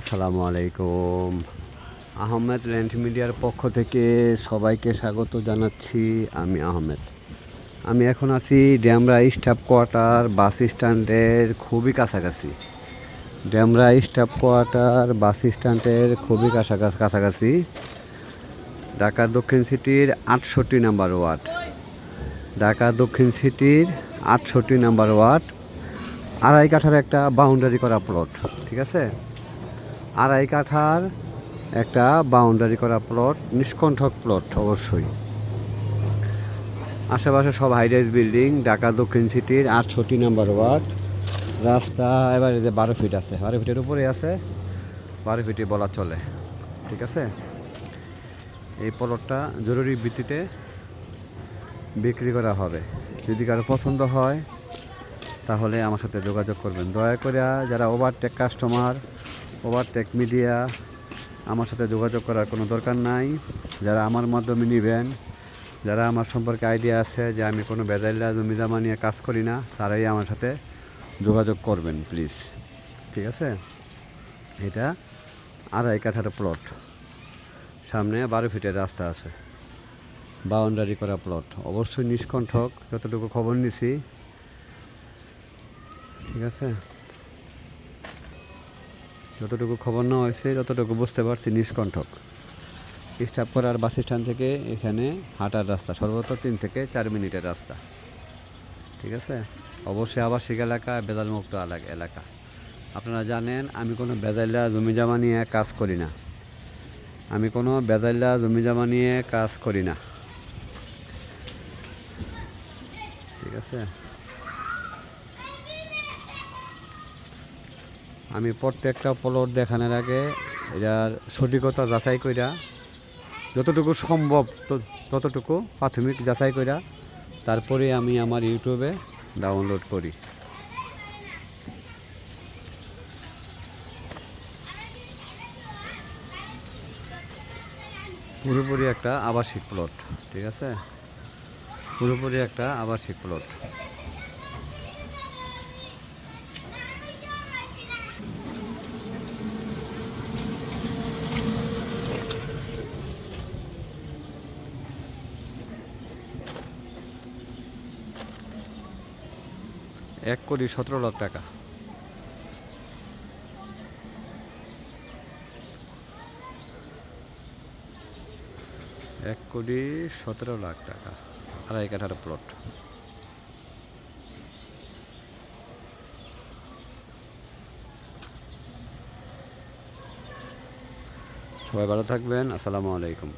আসসালামু আলাইকুম। আহমেদ ল্যান্ড মিডিয়ার পক্ষ থেকে সবাইকে স্বাগত জানাচ্ছি, আমি আহমেদ। আমি এখন আছি ড্যামরা স্টাফ কোয়ার্টার বাস স্ট্যান্ডের খুবই কাছাকাছি। ড্যামরা স্টাফ কোয়ার্টার বাস স্ট্যান্ডের খুবই কাছাকাছি কাছাকাছি। ঢাকা দক্ষিণ সিটির আটষট্টি নাম্বার ওয়ার্ড। ঢাকা দক্ষিণ সিটির আটষট্টি নাম্বার ওয়ার্ড। আড়াই কাঠার একটা বাউন্ডারি করা প্লট ঠিক আছে? আড়াই কাঠার একটা বাউন্ডারি করা প্লট নিষ্কণ্ঠক প্লট অবশ্যই। আশেপাশে সব হাইরাইজ বিল্ডিং ঢাকা, দক্ষিণ সিটির আটষট্টি নাম্বার ওয়ার্ড রাস্তা এবারে যে বারো ফিট আছে, বারো ফিটের উপরে আছে, বারো ফিটে বলা চলে, ঠিক আছে? এই প্লটটা জরুরি ভিত্তিতে বিক্রি করা হবে। যদি কারও পছন্দ হয়, তাহলে আমার সাথে যোগাযোগ করবেন। দয়া করে যারা ওভারটেক কাস্টমার ওভারটেক মিডিয়া আমার সাথে যোগাযোগ করার কোনো দরকার নাই। যারা আমার মাধ্যমে নেবেন, যারা আমার সম্পর্কে আইডিয়া আছে যে আমি কোনো বেজাইলা জমি জমা নিয়ে কাজ করি না, তারাই আমার সাথে যোগাযোগ করবেন প্লিজ ঠিক আছে? এটা আড়াই কাঠার প্লট সামনে বারো ফিটের রাস্তা আছে। বাউন্ডারি করা প্লট অবশ্যই নিষ্কণ্ঠক, যতটুকু খবর নিছি। ঠিক আছে? যতটুকু খবর নেওয়া হয়েছে, যতটুকু বুঝতে পারছি নিষ্কণ্ঠক। স্টাফ করার বাস স্ট্যান্ড থেকে এখানে হাঁটার রাস্তা সর্বোচ্চ তিন থেকে চার মিনিটের রাস্তা। ঠিক আছে? অবশ্যই আবাসিক এলাকা বেদালমুক্ত এলাকা এলাকা। আপনারা জানেন, আমি কোনো বেজাইলা জমি জমা নিয়ে কাজ করি না। আমি কোনো বেজাইলা জমি জমা নিয়ে কাজ করি না। ঠিক আছে? আমি প্রত্যেকটা প্লট দেখানোর আগে এটার সঠিকতা যাচাই কইরা, যতটুকু সম্ভব ততটুকু প্রাথমিক যাচাই কইরা তারপরে আমি আমার ইউটিউবে ডাউনলোড করি। পুরোপুরি একটা আবাসিক প্লট ঠিক আছে? পুরোপুরি একটা আবাসিক প্লট এক কোটি সতেরো লাখ টাকা। এক কোটি সতেরো লাখ টাকা। আড়াই কাঠার প্লট সবাই ভালো থাকবেন, আসসালামু আলাইকুম।